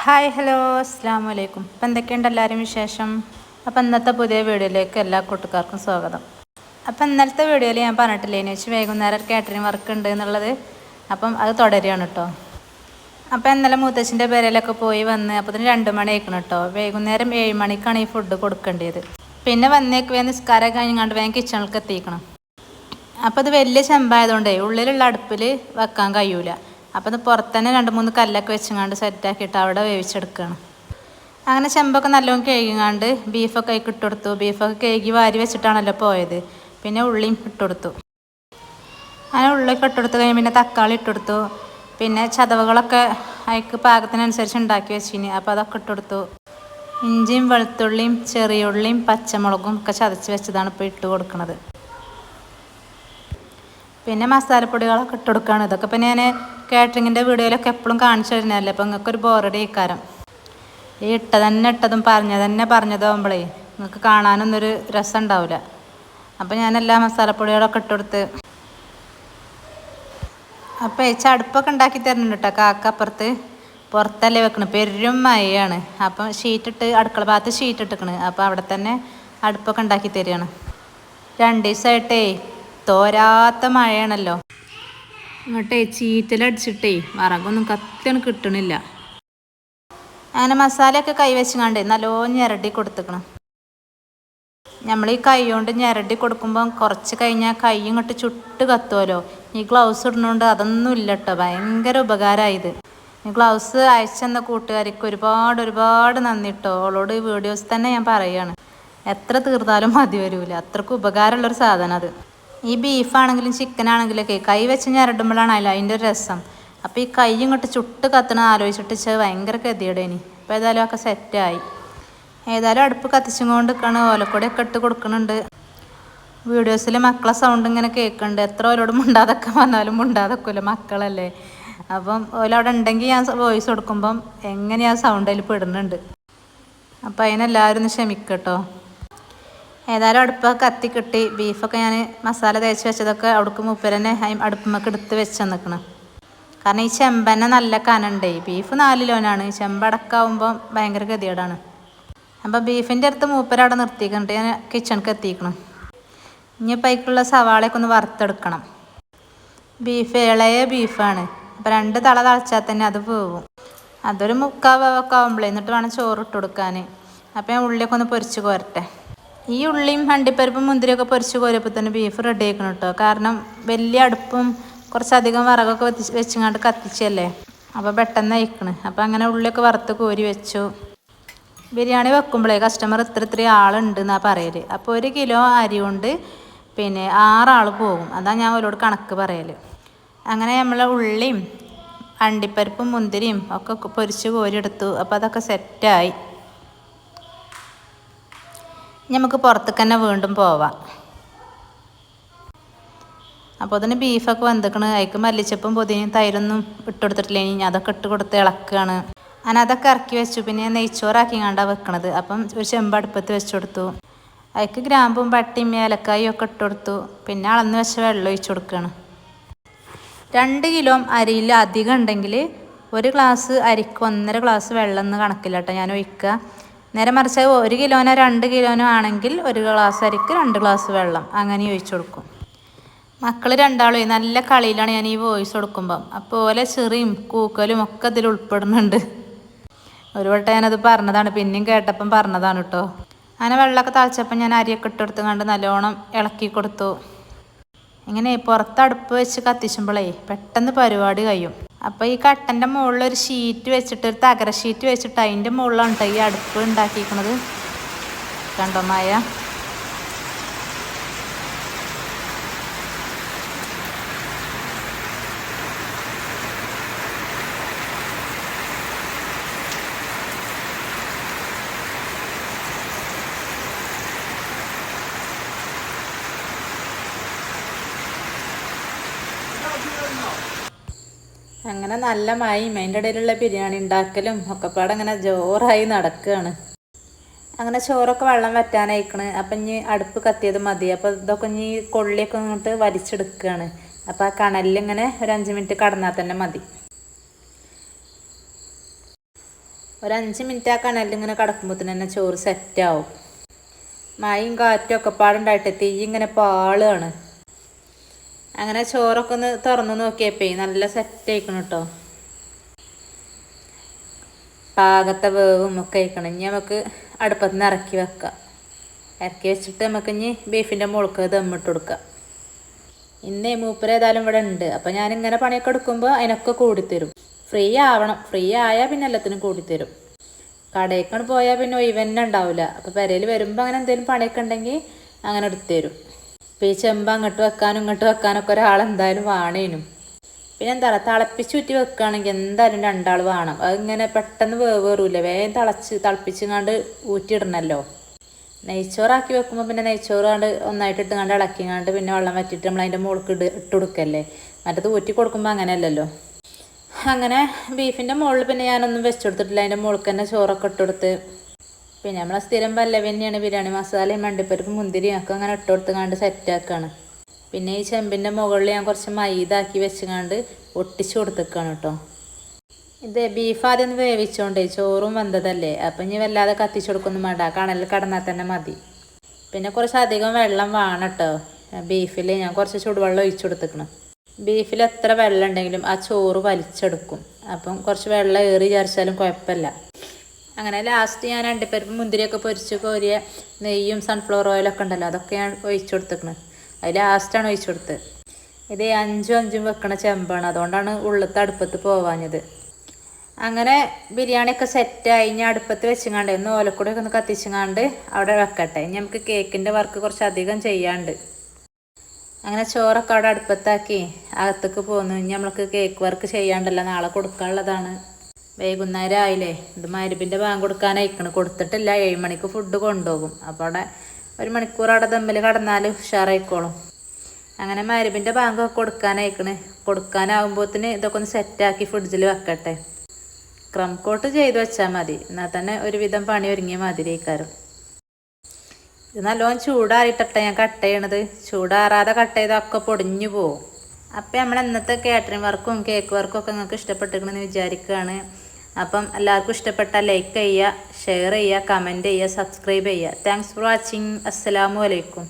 Hi hello അസ്സാം വലൈക്കും അപ്പം എന്തൊക്കെയുണ്ട് എല്ലാവരും വിശേഷം? അപ്പം ഇന്നത്തെ പുതിയ വീഡിയോയിലേക്ക് എല്ലാ കൂട്ടുകാർക്കും സ്വാഗതം. അപ്പം ഇന്നലത്തെ വീഡിയോയിൽ ഞാൻ പറഞ്ഞിട്ടില്ലേ ഇനി വെച്ച് വൈകുന്നേരം കാറ്ററിങ് വർക്ക് ഉണ്ട് എന്നുള്ളത്. അപ്പം അത് തുടരുകയാണ് കേട്ടോ അപ്പം ഇന്നലെ മൂത്തച്ഛന്റെ പേരയിലൊക്കെ പോയി വന്ന് അപ്പോൾ ഇതിന് രണ്ട് മണി ആയിക്കണം കേട്ടോ വൈകുന്നേരം ഏഴ് മണിക്കാണ് ഈ ഫുഡ് കൊടുക്കേണ്ടത് പിന്നെ വന്നേക്ക് വേഗം നിസ്കാരം കഴിഞ്ഞാണ്ട് വേഗം കിച്ചണിലേക്ക് എത്തിക്കണം അപ്പോൾ ഇത് വലിയ ചെമ്പായതുകൊണ്ടേ ഉള്ളിലുള്ള അടുപ്പിൽ വെക്കാൻ കഴിയൂല. അപ്പോൾ ഇത് പുറത്തുതന്നെ രണ്ട് മൂന്ന് കല്ലൊക്കെ വെച്ചങ്ങാണ്ട് സെറ്റാക്കിയിട്ട് അവിടെ വേവിച്ചെടുക്കുകയാണ് അങ്ങനെ ചെമ്പൊക്കെ നല്ലോണം കഴുകിങ്ങാണ്ട് ബീഫൊക്കെ അതിൽ ഇട്ടുകൊടുത്തു ബീഫൊക്കെ കഴുകി വാരി വെച്ചിട്ടാണല്ലോ പോയത്. പിന്നെ ഉള്ളിയും ഇട്ടുകൊടുത്തു അങ്ങനെ ഉള്ളിയൊക്കെ ഇട്ടുകൊടുത്ത് കഴിഞ്ഞ് പിന്നെ തക്കാളി ഇട്ടുകൊടുത്തു പിന്നെ ചതവുകളൊക്കെ അതിക്ക് പാകത്തിനനുസരിച്ച് ഉണ്ടാക്കി വെച്ചിന്. അപ്പോൾ അതൊക്കെ ഇട്ടുകൊടുത്തു ഇഞ്ചിയും വെളുത്തുള്ളിയും ചെറിയ ഉള്ളിയും പച്ചമുളകും ഒക്കെ ചതച്ച് വെച്ചതാണ് ഇപ്പോൾ ഇട്ട് കൊടുക്കുന്നത് പിന്നെ മസാലപ്പൊടികളൊക്കെ ഇട്ട് കൊടുക്കുകയാണ് ഇതൊക്കെ പിന്നെ ഞാൻ കാറ്ററിങ്ങിന്റെ വീഡിയോയിലൊക്കെ എപ്പോഴും കാണിച്ചു തരുന്നതല്ലേ? അപ്പോൾ നിങ്ങൾക്കൊരു ബോറടി ഇക്കാരം ഈ ഇട്ട തന്നെ ഇട്ടതും പറഞ്ഞ തന്നെ പറഞ്ഞതാകുമ്പോഴേ നിങ്ങൾക്ക് കാണാനൊന്നൊരു രസം ഉണ്ടാവില്ല അപ്പോൾ ഞാൻ എല്ലാ മസാലപ്പൊടികളൊക്കെ ഇട്ട് കൊടുത്ത് അപ്പോൾ ഏച്ചി അടുപ്പൊക്കെ ഉണ്ടാക്കി തരുന്നുണ്ട് കേട്ടോ കാക്ക അപ്പുറത്ത്. പുറത്തല്ലേ വെക്കണം പെരും മഴയാണ്. അപ്പം ഷീറ്റിട്ട് അടുക്കള ഭാഗത്ത് ഷീറ്റ് ഇട്ടിക്കണ്. അപ്പോൾ അവിടെ തന്നെ അടുപ്പൊക്കെ ഉണ്ടാക്കി തരികയാണ്. രണ്ട് ദിവസമായിട്ടേ തോരാത്ത മഴയാണല്ലോ. ഇങ്ങോട്ടേ ചീറ്റലടിച്ചിട്ടേ വറകൊന്നും കത്തിയാണ് കിട്ടണില്ല. അങ്ങനെ മസാലയൊക്കെ കൈവച്ചുങ്ങാണ്ട് നല്ലോ ഞെരടി കൊടുത്തുക്കണം. നമ്മൾ ഈ കൈ കൊണ്ട് ഞെരടി കൊടുക്കുമ്പം കുറച്ച് കഴിഞ്ഞാൽ കൈ ഇങ്ങോട്ട് ചുട്ട് കത്തുമല്ലോ ഈ ഗ്ലൗസ് ഇടുന്നതുകൊണ്ട് അതൊന്നും ഇല്ല കേട്ടോ ഭയങ്കര ഉപകാരമായത് ഈ ഗ്ലൗസ് അയച്ചെന്ന കൂട്ടുകാരിക്ക് ഒരുപാട് ഒരുപാട് നന്ദി കേട്ടോ അവളോട് വീഡിയോസ് തന്നെ ഞാൻ പറയുകയാണ് എത്ര തീർന്നാലും മതി വരൂല. അത്രക്കും ഉപകാരമുള്ളൊരു സാധനം അത്. ഈ ബീഫാണെങ്കിലും ചിക്കൻ ആണെങ്കിലൊക്കെ കൈ വെച്ച് ഞരടുമ്പോഴാണ് അതിൽ അതിന്റെ ഒരു രസം. അപ്പോൾ ഈ കൈ ഇങ്ങോട്ട് ചുട്ട് കത്തണം ആലോചിച്ചിട്ട് ചെ ഭയങ്കര ഗതിയുടേനി അപ്പോൾ ഏതായാലും ഒക്കെ സെറ്റായി ഏതായാലും അടുപ്പ് കത്തിച്ചും കൊണ്ട് നിൽക്കുകയാണ് ഓലക്കൊടിയൊക്കെ ഇട്ട് കൊടുക്കുന്നുണ്ട് വീഡിയോസിൽ മക്കളെ സൗണ്ട് ഇങ്ങനെ കേൾക്കുന്നുണ്ട് എത്ര ഓരോട് മുണ്ടാതൊക്കെ വന്നാലും മുണ്ടാതൊക്കില്ല മക്കളല്ലേ. അപ്പം ഓലവിടെ ഉണ്ടെങ്കിൽ ഞാൻ വോയിസ് കൊടുക്കുമ്പം എങ്ങനെയാ സൗണ്ട് അതിൽ പെടുന്നുണ്ട്. അപ്പം അതിനെല്ലാവരും ഒന്ന് ക്ഷമിക്കട്ടോ ഏതായാലും അടുപ്പൊക്കെ കത്തി കിട്ടി. ബീഫൊക്കെ ഞാൻ മസാല തേച്ച് വെച്ചതൊക്കെ അവിടേക്ക് മൂപ്പരനെ അടുപ്പുമൊക്കെ എടുത്ത് വെച്ച് നിൽക്കണം കാരണം ഈ ചെമ്പന്നെ നല്ല കനണ്ടേ. ബീഫ് നാല് ലോനാണ് ചെമ്പടക്കാവുമ്പം ഭയങ്കര ഗതികേടാണ്. അപ്പോൾ ബീഫിന്റെ അടുത്ത് മൂപ്പര അവിടെ നിർത്തിക്കണ്ട് ഞാൻ കിച്ചണിക്ക് എത്തിക്കണം ഇനി പൈക്കുള്ള സവാളയൊക്കെ ഒന്ന് വറുത്തെടുക്കണം. ബീഫ് ഇളയ ബീഫാണ്. അപ്പോൾ രണ്ട് തള തളച്ചാൽ തന്നെ അത് പോവും. അതൊരു മുക്കാ വേവൊക്കെ ആകുമ്പോഴേ എന്നിട്ട് വേണം ചോറ് ഇട്ട് കൊടുക്കാൻ അപ്പോൾ ഞാൻ ഉള്ളിയൊക്കെ ഒന്ന് പൊരിച്ച് കോരട്ടെ. ഈ ഉള്ളിയും അണ്ടിപ്പരിപ്പും മുന്തിരിയൊക്കെ പൊരിച്ച് കോരിയപ്പോൾ തന്നെ ബീഫ് റെഡി ആക്കണം കേട്ടോ കാരണം വലിയ അടുപ്പും കുറച്ചധികം വിറകൊക്കെ വെച്ച് വെച്ചിങ്ങാണ്ട് കത്തിച്ചല്ലേ? അപ്പോൾ പെട്ടെന്ന് അയക്കണ്. അപ്പോൾ അങ്ങനെ ഉള്ളിയൊക്കെ വറുത്ത് കോരി വെച്ചു. ബിരിയാണി വെക്കുമ്പോഴേ കസ്റ്റമർ ഇത്ര ഇത്ര ആളുണ്ട് എന്നാണ് പറയൽ അപ്പോൾ ഒരു കിലോ അരി കൊണ്ട് പിന്നെ ആറാൾ പോകും. അതാണ് ഞാൻ അവരോട് കണക്ക് പറയൽ അങ്ങനെ നമ്മൾ ഉള്ളിയും അണ്ടിപ്പരിപ്പും മുന്തിരിയും ഒക്കെ പൊരിച്ച് കോരിയെടുത്തു. അപ്പോൾ അതൊക്കെ സെറ്റായി നമുക്ക് പുറത്തേക്ക് തന്നെ വീണ്ടും പോവാം. അപ്പോൾ അതിന് ബീഫൊക്കെ വന്നിക്കണ് അതിക്ക് മല്ലിച്ചപ്പും പൊതിനും തൈരൊന്നും ഇട്ടുകൊടുത്തിട്ടില്ല ഇനി അതൊക്കെ ഇട്ട് കൊടുത്ത് ഇളക്കുകയാണ് ഞാൻ അതൊക്കെ ഇറക്കി വെച്ചു. പിന്നെ നെയ്ച്ചോറാക്കി കണ്ടാണ് വെക്കണത്. അപ്പം ഒരു ചെമ്പ് അടുപ്പത്ത് വെച്ച് കൊടുത്തു. അതിക്ക് ഗ്രാമ്പും പട്ടിയും ഏലക്കായും ഒക്കെ ഇട്ട് കൊടുത്തു. പിന്നെ അളന്ന് വെച്ച വെള്ളം ഒഴിച്ചു കൊടുക്കുകയാണ് രണ്ട് കിലോ അരിയിൽ അധികം ഉണ്ടെങ്കിൽ ഒരു ഗ്ലാസ് അരിക്ക് ഒന്നര ഗ്ലാസ് വെള്ളം എന്ന് കണക്കില്ല കേട്ടോ ഞാൻ ഒഴിക്കുക. നേരെ മറിച്ച് ഒരു കിലോനോ രണ്ട് കിലോനോ ആണെങ്കിൽ ഒരു ഗ്ലാസ് അരിക്ക് രണ്ട് ഗ്ലാസ് വെള്ളം. അങ്ങനെ ഒഴിച്ചു കൊടുക്കും. മക്കൾ രണ്ടാളും നല്ല കളിയിലാണ് ഞാൻ ഈ വോയിസ് കൊടുക്കുമ്പം. അപ്പോൾ ഓലെ ചെറിയും കൂക്കലും ഒക്കെ ഇതിൽ ഉൾപ്പെടുന്നുണ്ട്. ഒരു വട്ടം ഞാനത് പറഞ്ഞതാണ്. പിന്നെയും കേട്ടപ്പം പറഞ്ഞതാണ് കേട്ടോ അങ്ങനെ വെള്ളമൊക്കെ തളച്ചപ്പം ഞാൻ അരിയൊക്കെ ഇട്ടെടുത്ത് കണ്ട് നല്ലോണം ഇളക്കി കൊടുത്തു. ഇങ്ങനെ പുറത്ത് അടുപ്പ് വെച്ച് കത്തിച്ചുമ്പോഴേ പെട്ടെന്ന് പരിപാടി കഴിയും. അപ്പോൾ ഈ കട്ടന്റെ മുകളിൽ ഒരു ഷീറ്റ് വെച്ചിട്ട് ഒരു തകര ഷീറ്റ് വെച്ചിട്ട് അതിന്റെ മുകളിലാണ് കേട്ടോ ഈ അടുപ്പ് ഉണ്ടാക്കിയിരിക്കുന്നത് കണ്ടോ മായ അങ്ങനെ നല്ല മഴയും അതിന്റെ ഇടയിലുള്ള ബിരിയാണി ഉണ്ടാക്കലും ഒക്കെപ്പാടെ അങ്ങനെ ജോറായി നടക്കുകയാണ് അങ്ങനെ ചോറൊക്കെ വെള്ളം വറ്റാനായിക്കണ്. അപ്പം ഇനി അടുപ്പ് കത്തിയത് മതി. അപ്പോൾ ഇതൊക്കെ ഇനി കൊള്ളിയൊക്കെ ഇങ്ങോട്ട് വലിച്ചെടുക്കുകയാണ് അപ്പോൾ ആ കണലിൽ ഇങ്ങനെ ഒരു അഞ്ച് മിനിറ്റ് കടന്നാൽ തന്നെ മതി. ഒരു അഞ്ച് മിനിറ്റ് ആ കണലിൽ ഇങ്ങനെ കിടക്കുമ്പോഴത്തേന് തന്നെ ചോറ് സെറ്റാവും മഴയും കാറ്റും ഒക്കെ പാടുണ്ടായിട്ട് തീ ഇങ്ങനെ പാളുകയാണ് അങ്ങനെ ചോറൊക്കെ ഒന്ന് തുറന്ന് നോക്കിയപ്പേ നല്ല സെറ്റ് ആയിക്കണം കേട്ടോ പാകത്തെ വേവും ഒക്കെ ആയിക്കണം. ഇനി നമുക്ക് അടുപ്പത്ത് നിന്ന് ഇറക്കി വെക്കാം. ഇറക്കി വെച്ചിട്ട് നമുക്ക് ഇനി ബീഫിന്റെ മുളക്ക് ദമ്മിട്ട് കൊടുക്കാം. ഇന്ന് മൂപ്പര് ഏതായാലും ഇവിടെ ഉണ്ട്. അപ്പം ഞാനിങ്ങനെ പണിയൊക്കെ എടുക്കുമ്പോൾ അതിനൊക്കെ കൂടിത്തരും. ഫ്രീ ആവണം. ഫ്രീ ആയാൽ പിന്നെ എല്ലാത്തിനും കൂടിത്തരും. കടയിൽക്കാണ് പോയാൽ പിന്നെ ഒഴിവന്നെ ഉണ്ടാവില്ല അപ്പോൾ പെരയിൽ വരുമ്പോൾ അങ്ങനെ എന്തെങ്കിലും പണിയൊക്കെ ഉണ്ടെങ്കിൽ അങ്ങനെ എടുത്തു തരും. ഈ ചെമ്പ് അങ്ങോട്ട് വെക്കാനും ഇങ്ങോട്ട് വെക്കാനൊക്കെ ഒരാളെന്തായാലും വേണേനും. പിന്നെ എന്താ പറയുക തിളപ്പിച്ച് ചുറ്റി വെക്കുകയാണെങ്കിൽ എന്തായാലും രണ്ടാൾ വേണം. അതിങ്ങനെ പെട്ടെന്ന് വേവേറൂല വേഗം തിളച്ച് തിളപ്പിച്ചുങ്ങാണ്ട് ഊറ്റിയിടണമല്ലോ നെയ്ച്ചോറാക്കി വെക്കുമ്പോൾ പിന്നെ നെയ്ച്ചോറ് കണ്ട് ഒന്നായിട്ട് ഇട്ടുകൊണ്ട് ഇളക്കിങ്ങാണ്ട് പിന്നെ വെള്ളം വറ്റിയിട്ട് നമ്മൾ അതിന്റെ മുകളിൽ ഇട്ട് ഇട്ട് കൊടുക്കല്ലേ? മറ്റത് ഊറ്റി കൊടുക്കുമ്പോൾ അങ്ങനെയല്ലല്ലോ. അങ്ങനെ ബീഫിന്റെ മുകളിൽ പിന്നെ ഞാനൊന്നും വെച്ചു കൊടുത്തിട്ടില്ല. അതിന്റെ മുകളിൽ തന്നെ ചോറൊക്കെ ഇട്ട് കൊടുത്ത് പിന്നെ നമ്മൾ സ്ഥിരം പല്ലവന്നെയാണ് ബിരിയാണി മസാലയും മണ്ടിപ്പരിപ്പ് മുന്തിരിയും ഒക്കെ അങ്ങനെ ഇട്ട് കൊടുത്തുങ്ങാണ്ട് സെറ്റാക്കാണ് പിന്നെ ഈ ചെമ്പിന്റെ മുകളിൽ ഞാൻ കുറച്ച് മൈദാക്കി ആക്കി ഒട്ടിച്ചു കൊടുത്തേക്കാണ് കേട്ടോ. ഇത് ബീഫ് ആദ്യം വേവിച്ചോണ്ടേ ചോറും വന്നതല്ലേ? അപ്പം ഇനി വല്ലാതെ കത്തിച്ചു കൊടുക്കൊന്നും വേണ്ട. കണലിൽ കടന്നാൽ തന്നെ മതി. പിന്നെ കുറച്ച് അധികം വെള്ളം വേണം കേട്ടോ. ബീഫിൽ ഞാൻ കുറച്ച് ചൂടുവെള്ളം ഒഴിച്ചു കൊടുത്തേക്കണം. ബീഫിൽ എത്ര വെള്ളം ഉണ്ടെങ്കിലും ആ ചോറ് വലിച്ചെടുക്കും. അപ്പം കുറച്ച് വെള്ളം ഏറി വിചാരിച്ചാലും കുഴപ്പമില്ല. അങ്ങനെ ലാസ്റ്റ് ഞാൻ രണ്ട് അണ്ടിപ്പരിപ്പ് മുന്തിരിയൊക്കെ പൊരിച്ച് കോരിയ നെയ്യും സൺഫ്ലവർ ഓയിലൊക്കെ ഉണ്ടല്ലോ അതൊക്കെ ഞാൻ ഒഴിച്ചു കൊടുത്തേക്കണ്. അത് ലാസ്റ്റാണ് ഒഴിച്ചു കൊടുത്തത്. ഇത് അഞ്ചും അഞ്ചും വെക്കണ ചെമ്പാണ് അതുകൊണ്ടാണ് ഉള്ളത്തെ അടുപ്പത്ത് പോവാഞ്ഞത്. അങ്ങനെ ബിരിയാണിയൊക്കെ സെറ്റായി ഇനി അടുപ്പത്ത് വെച്ചങ്ങാണ്ട് ഒന്ന് ഓലക്കൂടെ ഒന്ന് കത്തിച്ചങ്ങാണ്ട് അവിടെ വെക്കട്ടെ. ഇനി നമുക്ക് കേക്കിന്റെ വർക്ക് കുറച്ച് അധികം ചെയ്യാണ്ട്. അങ്ങനെ ചോറൊക്കെ അവിടെ അടുപ്പത്താക്കി അകത്തേക്ക് പോന്നു. ഇനി നമ്മൾക്ക് കേക്ക് വർക്ക് ചെയ്യാണ്ടല്ല നാളെ കൊടുക്കാനുള്ളതാണ്. വൈകുന്നേരം ആയില്ലേ? ഇത് മരുപ്പിന്റെ ബാങ്ക് കൊടുക്കാനായിക്കണ്. കൊടുത്തിട്ടില്ല. ഏഴ് മണിക്ക് ഫുഡ് കൊണ്ടുപോകും. അപ്പോൾ അവിടെ ഒരു മണിക്കൂർ അവിടെ തമ്മിൽ കടന്നാൽ ഉഷാറായിക്കോളും. അങ്ങനെ മരുപ്പിന്റെ ബാങ്ക് കൊടുക്കാനായിക്കണ്. കൊടുക്കാനാവുമ്പോഴത്തിന് ഇതൊക്കെ ഒന്ന് സെറ്റാക്കി ഫ്രിഡ്ജിൽ വെക്കട്ടെ. ക്രം കോട്ട് ചെയ്ത് വെച്ചാൽ മതി. എന്നാൽ തന്നെ ഒരുവിധം പണി ഒരുങ്ങിയ മാതിരിക്കാരും ഇത് നല്ലോണം ചൂടാറിയിട്ടെ ഞാൻ കട്ട് ചെയ്യണത്. ചൂടാറാതെ കട്ട് ചെയ്തൊക്കെ പൊടിഞ്ഞു പോവും. അപ്പം നമ്മൾ ഇന്നത്തെ കാറ്ററിംഗ് വർക്കും കേക്ക് വർക്കും ഒക്കെ നിങ്ങൾക്ക് ഇഷ്ടപ്പെട്ടിരിക്കണമെന്ന് വിചാരിക്കുകയാണ് അപ്പം എല്ലാവർക്കും ഇഷ്ടപ്പെട്ട ലൈക്ക് ചെയ്യുക ഷെയർ ചെയ്യുക കമന്റ് ചെയ്യുക സബ്സ്ക്രൈബ് ചെയ്യുക. താങ്ക്സ് ഫോർ വാച്ചിങ് അലൈക്കും